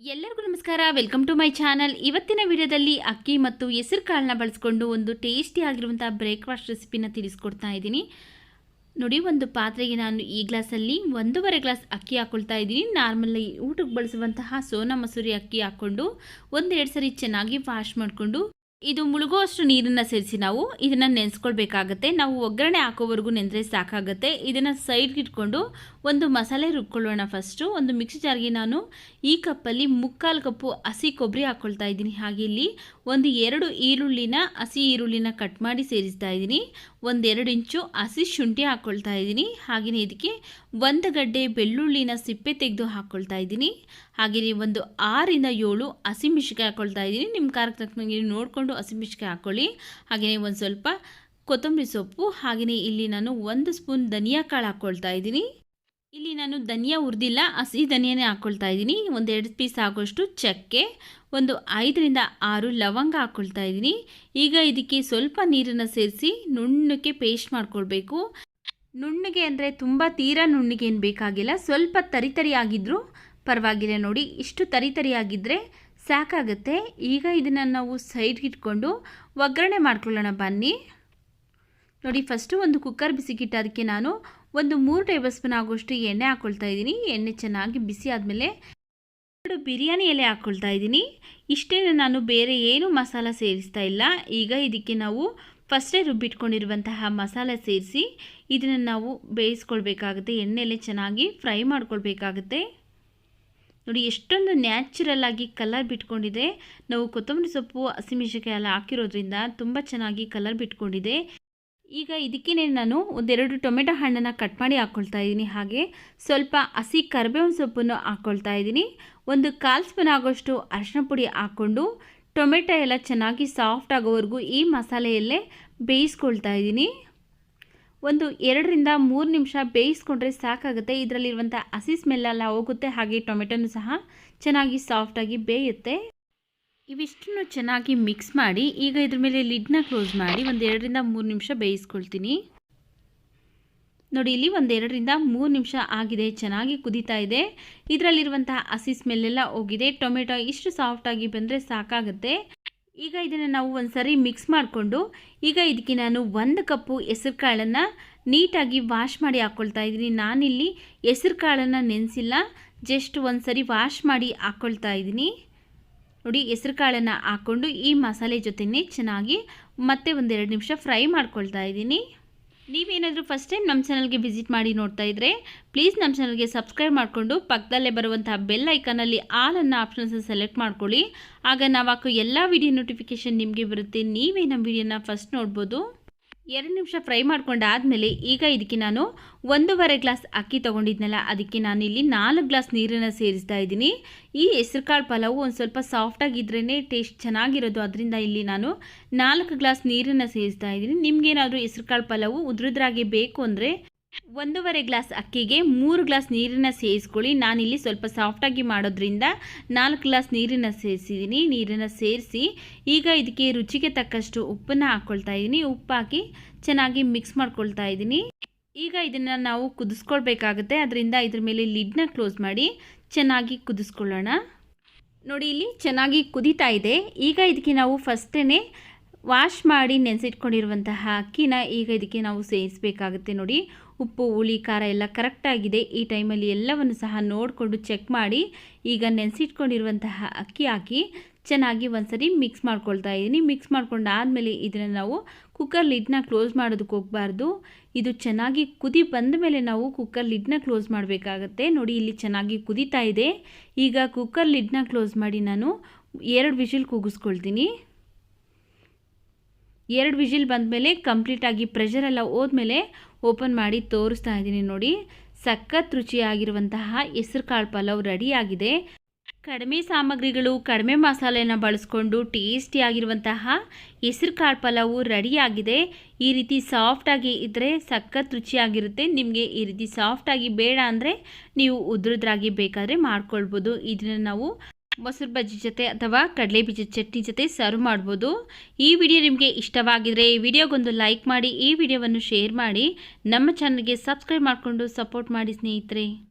ಎಲ್ಲರಿಗೂ ನಮಸ್ಕಾರ. Welcome to my channel ಇವತ್ತಿನ ವಿಡಿಯೋದಲ್ಲಿ ಅಕ್ಕಿ ಮತ್ತು ಹೆಸರು ಕಾಳನ್ನ ಬಳಸ್ಕೊಂಡು ಒಂದು ಟೇಸ್ಟಿ ಆಗಿರುವಂಥ ಬ್ರೇಕ್ಫಾಸ್ಟ್ ರೆಸಿಪಿನ ತಿಳಿಸ್ಕೊಡ್ತಾ ಇದ್ದೀನಿ. ನೋಡಿ, ಒಂದು ಪಾತ್ರೆಗೆ ನಾನು ಈ ಗ್ಲಾಸಲ್ಲಿ ಒಂದೂವರೆ ಗ್ಲಾಸ್ ಅಕ್ಕಿ ಹಾಕ್ಕೊಳ್ತಾ ಇದ್ದೀನಿ. ನಾರ್ಮಲಿ ಊಟಕ್ಕೆ ಬಳಸುವಂತಹ ಸೋನಾ ಮಸೂರಿ ಅಕ್ಕಿ ಹಾಕ್ಕೊಂಡು ಒಂದೆರಡು ಸರಿ ಚೆನ್ನಾಗಿ ವಾಶ್ ಮಾಡಿಕೊಂಡು ಇದು ಮುಳುಗುವಷ್ಟು ನೀರನ್ನು ಸೇರಿಸಿ ನಾವು ಇದನ್ನು ನೆನೆಸ್ಕೊಳ್ಬೇಕಾಗತ್ತೆ. ನಾವು ಒಗ್ಗರಣೆ ಹಾಕೋವರೆಗೂ ನೆನೆದ್ರೆ ಸಾಕಾಗುತ್ತೆ. ಇದನ್ನು ಸೈಡ್ಗೆ ಇಟ್ಕೊಂಡು ಒಂದು ಮಸಾಲೆ ರುಬ್ಕೊಳ್ಳೋಣ ಫಸ್ಟು ಒಂದು ಮಿಕ್ಸಿ ಜಾರ್ಗೆ ನಾನು ಈ ಕಪ್ಪಲ್ಲಿ ಮುಕ್ಕಾಲು ಕಪ್ಪು ಹಸಿ ಕೊಬ್ಬರಿ ಹಾಕ್ಕೊಳ್ತಾ ಇದ್ದೀನಿ. ಹಾಗೆ ಇಲ್ಲಿ ಒಂದು ಎರಡು ಈರುಳ್ಳಿನ ಹಸಿ ಈರುಳ್ಳಿನ ಕಟ್ ಮಾಡಿ ಸೇರಿಸ್ತಾ ಇದ್ದೀನಿ. ಒಂದೆರಡು ಇಂಚು ಹಸಿ ಶುಂಠಿ ಹಾಕ್ಕೊಳ್ತಾ ಇದ್ದೀನಿ. ಹಾಗೆಯೇ ಇದಕ್ಕೆ ಒಂದು ಗಡ್ಡೆ ಬೆಳ್ಳುಳ್ಳಿನ ಸಿಪ್ಪೆ ತೆಗೆದು ಹಾಕ್ಕೊಳ್ತಾ ಇದ್ದೀನಿ. ಹಾಗೆಯೇ ಒಂದು ಆರಿಂದ ಏಳು ಹಸಿಮೆಣ್ಸಿಕಾಯಿ ಹಾಕ್ಕೊಳ್ತಾ ಇದ್ದೀನಿ. ನಿಮ್ಮ ಖಾರಕ್ಕೆ ತಕ್ಕಂಗೆ ನೋಡಿಕೊಂಡು ಹಸಿಮೆಣ್ಸಿಕಾಯಿ ಹಾಕ್ಕೊಳ್ಳಿ ಹಾಗೆಯೇ ಒಂದು ಸ್ವಲ್ಪ ಕೊತ್ತಂಬರಿ ಸೊಪ್ಪು. ಹಾಗೆಯೇ ಇಲ್ಲಿ ನಾನು ಒಂದು ಸ್ಪೂನ್ ಧನಿಯಾ ಕಾಳು ಹಾಕ್ಕೊಳ್ತಾ ಇದ್ದೀನಿ. ಇಲ್ಲಿ ನಾನು ಧನಿಯಾ ಹುರಿದಿಲ್ಲ ಹಸಿ ಧನಿಯಾನೇ ಹಾಕ್ಕೊಳ್ತಾ ಇದ್ದೀನಿ. ಒಂದು ಎರಡು ಪೀಸ್ ಆಗೋಷ್ಟು ಚಕ್ಕೆ, ಒಂದು ಐದರಿಂದ ಆರು ಲವಂಗ ಹಾಕ್ಕೊಳ್ತಾ ಇದ್ದೀನಿ. ಈಗ ಇದಕ್ಕೆ ಸ್ವಲ್ಪ ನೀರನ್ನು ಸೇರಿಸಿ ನುಣ್ಣಕ್ಕೆ ಪೇಸ್ಟ್ ಮಾಡ್ಕೊಳ್ಬೇಕು. ನುಣ್ಣಗೆ ಅಂದರೆ ತುಂಬ ತೀರಾ ನುಣ್ಣಗೆ ಏನು ಬೇಕಾಗಿಲ್ಲ, ಸ್ವಲ್ಪ ತರಿ ತರಿ ಆಗಿದ್ರೂ ಪರವಾಗಿಲ್ಲ ನೋಡಿ. ಇಷ್ಟು ತರಿ ತರಿ ಆಗಿದ್ದರೆ ಸಾಕಾಗುತ್ತೆ. ಈಗ ಇದನ್ನು ನಾವು ಸೈಡ್ಗೆ ಇಟ್ಕೊಂಡು ಒಗ್ಗರಣೆ ಮಾಡ್ಕೊಳ್ಳೋಣ ಬನ್ನಿ. ನೋಡಿ ಫಸ್ಟು ಒಂದು ಕುಕ್ಕರ್ ಬಿಸಿಗಿಟ್ಟು, ಅದಕ್ಕೆ ನಾನು ಒಂದು ಮೂರು ಟೇಬಲ್ ಸ್ಪೂನ್ ಆಗುವಷ್ಟು ಎಣ್ಣೆ ಹಾಕ್ಕೊಳ್ತಾ ಇದ್ದೀನಿ. ಎಣ್ಣೆ ಚೆನ್ನಾಗಿ ಬಿಸಿ ಆದಮೇಲೆ ಎರಡು ಬಿರಿಯಾನಿ ಎಲೆ ಹಾಕ್ಕೊಳ್ತಾ ಇದ್ದೀನಿ. ಇಷ್ಟೇ ನಾನು ಬೇರೆ ಏನು ಮಸಾಲ ಸೇರಿಸ್ತಾ ಇಲ್ಲ. ಈಗ ಇದಕ್ಕೆ ನಾವು ಫಸ್ಟೇ ರುಬ್ಬಿಟ್ಕೊಂಡಿರುವಂತಹ ಮಸಾಲೆ ಸೇರಿಸಿ, ಇದನ್ನು ನಾವು ಬೇಯಿಸ್ಕೊಳ್ಬೇಕಾಗುತ್ತೆ. ಎಣ್ಣೆಲೆ ಚೆನ್ನಾಗಿ ಫ್ರೈ ಮಾಡ್ಕೊಳ್ಬೇಕಾಗುತ್ತೆ. ನೋಡಿ, ಎಷ್ಟೊಂದು ನ್ಯಾಚುರಲ್ ಆಗಿ ಕಲರ್ ಬಿಟ್ಕೊಂಡಿದೆ. ನಾವು ಕೊತ್ತಂಬರಿ ಸೊಪ್ಪು ಹಸಿಮೆಣಸಿಕಾಯಿ ಎಲ್ಲ ಹಾಕಿರೋದ್ರಿಂದ ತುಂಬ ಚೆನ್ನಾಗಿ ಕಲರ್ ಬಿಟ್ಕೊಂಡಿದೆ. ಈಗ ಇದಕ್ಕೇನೆ ನಾನು ಒಂದೆರಡು ಟೊಮೆಟೊ ಹಣ್ಣನ್ನು ಕಟ್ ಮಾಡಿ ಹಾಕ್ಕೊಳ್ತಾ ಇದ್ದೀನಿ ಹಾಗೆ ಸ್ವಲ್ಪ ಹಸಿ ಕರಿಬೇವಿನ ಸೊಪ್ಪನ್ನು ಹಾಕ್ಕೊಳ್ತಾ ಇದ್ದೀನಿ ಒಂದು ಕಾಲು ಸ್ಪೂನ್ ಆಗೋಷ್ಟು ಅರಿಶಿನ ಪುಡಿ ಹಾಕ್ಕೊಂಡು ಟೊಮೆಟೊ ಎಲ್ಲ ಚೆನ್ನಾಗಿ ಸಾಫ್ಟ್ ಆಗೋವರೆಗೂ ಈ ಮಸಾಲೆಯಲ್ಲೇ ಬೇಯಿಸ್ಕೊಳ್ತಾ ಇದ್ದೀನಿ ಒಂದು ಎರಡರಿಂದ ಮೂರು ನಿಮಿಷ ಬೇಯಿಸ್ಕೊಂಡ್ರೆ ಸಾಕಾಗುತ್ತೆ. ಇದರಲ್ಲಿರುವಂಥ ಹಸಿ ಸ್ಮೆಲ್ಲೆಲ್ಲ ಹೋಗುತ್ತೆ. ಹಾಗೆ ಟೊಮೆಟೊನೂ ಸಹ ಚೆನ್ನಾಗಿ ಸಾಫ್ಟಾಗಿ ಬೇಯುತ್ತೆ. ಇವಿಷ್ಟನ್ನು ಚೆನ್ನಾಗಿ ಮಿಕ್ಸ್ ಮಾಡಿ ಈಗ ಇದ್ರ ಮೇಲೆ ಲಿಡ್ನ ಕ್ಲೋಸ್ ಮಾಡಿ ಒಂದು ಎರಡರಿಂದ ಮೂರು ನಿಮಿಷ ಬೇಯಿಸ್ಕೊಳ್ತೀನಿ. ನೋಡಿ, ಇಲ್ಲಿ ಒಂದು ಎರಡರಿಂದ ಮೂರು ನಿಮಿಷ ಆಗಿದೆ, ಚೆನ್ನಾಗಿ ಕುದೀತಾ ಇದೆ. ಇದರಲ್ಲಿರುವಂತಹ ಹಸಿ ಸ್ಮೆಲ್ಲೆಲ್ಲ ಹೋಗಿದೆ. ಟೊಮೆಟೊ ಇಷ್ಟು ಸಾಫ್ಟಾಗಿ ಬಂದರೆ ಸಾಕಾಗುತ್ತೆ. ಈಗ ಇದನ್ನು ನಾವು ಒಂದು ಸರಿ ಮಿಕ್ಸ್ ಮಾಡಿಕೊಂಡು, ಈಗ ಇದಕ್ಕೆ ನಾನು ಒಂದು ಕಪ್ಪು ಹೆಸರು ಕಾಳನ್ನು ನೀಟಾಗಿ ವಾಶ್ ಮಾಡಿ ಹಾಕ್ಕೊಳ್ತಾ ಇದ್ದೀನಿ. ನಾನಿಲ್ಲಿ ಹೆಸರು ಕಾಳನ್ನು ನೆನೆಸಿಲ್ಲ ಜಸ್ಟ್ ಒಂದು ಸರಿ ವಾಶ್ ಮಾಡಿ ಹಾಕ್ಕೊಳ್ತಾ ಇದ್ದೀನಿ. ನೋಡಿ, ಹೆಸರು ಕಾಳನ್ನು ಹಾಕ್ಕೊಂಡು ಈ ಮಸಾಲೆ ಜೊತೆನೇ ಚೆನ್ನಾಗಿ ಮತ್ತೆ ಒಂದೆರಡು ನಿಮಿಷ ಫ್ರೈ ಮಾಡ್ಕೊಳ್ತಾ ಇದ್ದೀನಿ. ನೀವೇನಾದರೂ ಫಸ್ಟ್ ಟೈಮ್ ನಮ್ಮ ಚಾನಲ್ಗೆ ವಿಸಿಟ್ ಮಾಡಿ ನೋಡ್ತಾ ಇದ್ದರೆ ಪ್ಲೀಸ್ ನಮ್ಮ ಚಾನಲ್ಗೆ ಸಬ್ಸ್ಕ್ರೈಬ್ ಮಾಡಿಕೊಂಡು ಪಕ್ಕದಲ್ಲೇ ಬರುವಂತಹ ಬೆಲ್ ಐಕನಲ್ಲಿ ಆಲ್ ಅನ್ನೋ ಆಪ್ಷನ್ಸ್ ಸೆಲೆಕ್ಟ್ ಮಾಡ್ಕೊಳ್ಳಿ. ಆಗ ನಾವು ಹಾಕೋ ಎಲ್ಲ ವಿಡಿಯೋ ನೋಟಿಫಿಕೇಷನ್ ನಿಮಗೆ ಬರುತ್ತೆ. ನೀವೇ ನಮ್ಮ ವಿಡಿಯೋನ ಫಸ್ಟ್ ನೋಡ್ಬೋದು. ಎರಡು ನಿಮಿಷ ಫ್ರೈ ಮಾಡ್ಕೊಂಡಾದಮೇಲೆ ಈಗ ಇದಕ್ಕೆ ನಾನು ಒಂದೂವರೆ ಗ್ಲಾಸ್ ಅಕ್ಕಿ ತೊಗೊಂಡಿದ್ನಲ್ಲ, ಅದಕ್ಕೆ ನಾನು ಇಲ್ಲಿ ನಾಲ್ಕು ಗ್ಲಾಸ್ ನೀರನ್ನು ಸೇರಿಸ್ತಾ ಇದ್ದೀನಿ. ಈ ಹೆಸರುಕಾಳು ಪಲಾವು ಒಂದು ಸ್ವಲ್ಪ ಸಾಫ್ಟಾಗಿದ್ರೇ ಟೇಸ್ಟ್ ಚೆನ್ನಾಗಿರೋದು. ಅದರಿಂದ ಇಲ್ಲಿ ನಾನು ನಾಲ್ಕು ಗ್ಲಾಸ್ ನೀರನ್ನು ಸೇರಿಸ್ತಾ ಇದ್ದೀನಿ. ನಿಮಗೇನಾದರೂ ಹೆಸರುಕಾಳು ಪಲಾವು ಉದ್ರದ್ರಾಗೆ ಬೇಕು ಅಂದರೆ ಒಂದೂವರೆ ಗ್ಲಾಸ್ ಅಕ್ಕಿಗೆ ಮೂರು ಗ್ಲಾಸ್ ನೀರನ್ನು ಸೇರಿಸ್ಕೊಳ್ಳಿ. ನಾನಿಲ್ಲಿ ಸ್ವಲ್ಪ ಸಾಫ್ಟಾಗಿ ಮಾಡೋದ್ರಿಂದ ನಾಲ್ಕು ಗ್ಲಾಸ್ ನೀರನ್ನು ಸೇರಿಸಿದ್ದೀನಿ ನೀರನ್ನು ಸೇರಿಸಿ ಈಗ ಇದಕ್ಕೆ ರುಚಿಗೆ ತಕ್ಕಷ್ಟು ಉಪ್ಪನ್ನು ಹಾಕ್ಕೊಳ್ತಾ ಇದ್ದೀನಿ ಉಪ್ಪು ಹಾಕಿ ಚೆನ್ನಾಗಿ ಮಿಕ್ಸ್ ಮಾಡ್ಕೊಳ್ತಾ ಇದ್ದೀನಿ ಈಗ ಇದನ್ನು ನಾವು ಕುದಿಸ್ಕೊಳ್ಬೇಕಾಗುತ್ತೆ. ಅದರಿಂದ ಇದ್ರ ಮೇಲೆ ಲಿಡ್ನ ಕ್ಲೋಸ್ ಮಾಡಿ ಚೆನ್ನಾಗಿ ಕುದಿಸ್ಕೊಳ್ಳೋಣ. ನೋಡಿ, ಇಲ್ಲಿ ಚೆನ್ನಾಗಿ ಕುದೀತಾ ಇದೆ. ಈಗ ಇದಕ್ಕೆ ನಾವು ಫಸ್ಟೇ ವಾಶ್ ಮಾಡಿ ನೆನೆಸಿಟ್ಕೊಂಡಿರುವಂತಹ ಅಕ್ಕಿನ ಈಗ ಇದಕ್ಕೆ ನಾವು ಸೇರಿಸಬೇಕಾಗುತ್ತೆ ನೋಡಿ. ಉಪ್ಪು, ಹುಳಿ, ಖಾರ ಎಲ್ಲ ಕರೆಕ್ಟಾಗಿದೆ ಈ ಟೈಮಲ್ಲಿ ಎಲ್ಲವನ್ನು ಸಹ ನೋಡಿಕೊಂಡು ಚೆಕ್ ಮಾಡಿ ಈಗ ನೆನೆಸಿಟ್ಕೊಂಡಿರುವಂತಹ ಅಕ್ಕಿ ಹಾಕಿ ಚೆನ್ನಾಗಿ ಒಂದ್ಸರಿ ಮಿಕ್ಸ್ ಮಾಡ್ಕೊಳ್ತಾ ಇದ್ದೀನಿ. ಮಿಕ್ಸ್ ಮಾಡ್ಕೊಂಡು ಆದಮೇಲೆ ಇದನ್ನು ನಾವು ಕುಕ್ಕರ್ ಲಿಡ್ನ ಕ್ಲೋಸ್ ಮಾಡೋದಕ್ಕೆ ಹೋಗಬಾರ್ದು. ಇದು ಚೆನ್ನಾಗಿ ಕುದಿ ಬಂದ ಮೇಲೆ ನಾವು ಕುಕ್ಕರ್ ಲಿಡ್ನ ಕ್ಲೋಸ್ ಮಾಡಬೇಕಾಗತ್ತೆ. ನೋಡಿ, ಇಲ್ಲಿ ಚೆನ್ನಾಗಿ ಕುದೀತಾ ಇದೆ. ಈಗ ಕುಕ್ಕರ್ ಲಿಡ್ನ ಕ್ಲೋಸ್ ಮಾಡಿ ನಾನು ಎರಡು ವಿಷಲ್ ಕೂಗಿಸ್ಕೊಳ್ತೀನಿ. ಎರಡು ವಿಜಿಲ್ ಬಂದಮೇಲೆ ಕಂಪ್ಲೀಟಾಗಿ ಪ್ರೆಷರೆಲ್ಲ ಹೋದ್ಮೇಲೆ ಓಪನ್ ಮಾಡಿ ತೋರಿಸ್ತಾ ಇದ್ದೀನಿ ನೋಡಿ. ಸಖತ್ ರುಚಿಯಾಗಿರುವಂತಹ ಹೆಸರು ಕಾಳು ಪಲಾವ್ ರೆಡಿಯಾಗಿದೆ. ಕಡಿಮೆ ಸಾಮಗ್ರಿಗಳು, ಕಡಿಮೆ ಮಸಾಲೆನ ಬಳಸ್ಕೊಂಡು ಟೇಸ್ಟಿಯಾಗಿರುವಂತಹ ಹೆಸರು ಕಾಳು ಪಲಾವು ರೆಡಿಯಾಗಿದೆ. ಈ ರೀತಿ ಸಾಫ್ಟಾಗಿ ಇದ್ದರೆ ಸಖತ್ ರುಚಿಯಾಗಿರುತ್ತೆ. ನಿಮಗೆ ಈ ರೀತಿ ಸಾಫ್ಟಾಗಿ ಬೇಡ ಅಂದರೆ ನೀವು ಉದ್ರದ್ರಾಗಿ ಬೇಕಾದರೆ ಮಾಡ್ಕೊಳ್ಬೋದು. ಇದನ್ನು ನಾವು ಮೊಸರು ಬಜ್ಜಿ ಜೊತೆ ಅಥವಾ ಕಡಲೆ ಬೀಜದ ಚಟ್ನಿ ಜೊತೆ ಸರ್ವ್ ಮಾಡ್ಬೋದು. ಈ ವಿಡಿಯೋ ನಿಮಗೆ ಇಷ್ಟವಾಗಿದರೆ ಈ ವಿಡಿಯೋಗೊಂದು ಲೈಕ್ ಮಾಡಿ, ಈ ವಿಡಿಯೋವನ್ನು ಶೇರ್ ಮಾಡಿ, ನಮ್ಮ ಚಾನಲ್ಗೆ ಸಬ್ಸ್ಕ್ರೈಬ್ ಮಾಡಿಕೊಂಡು ಸಪೋರ್ಟ್ ಮಾಡಿ ಸ್ನೇಹಿತರೆ.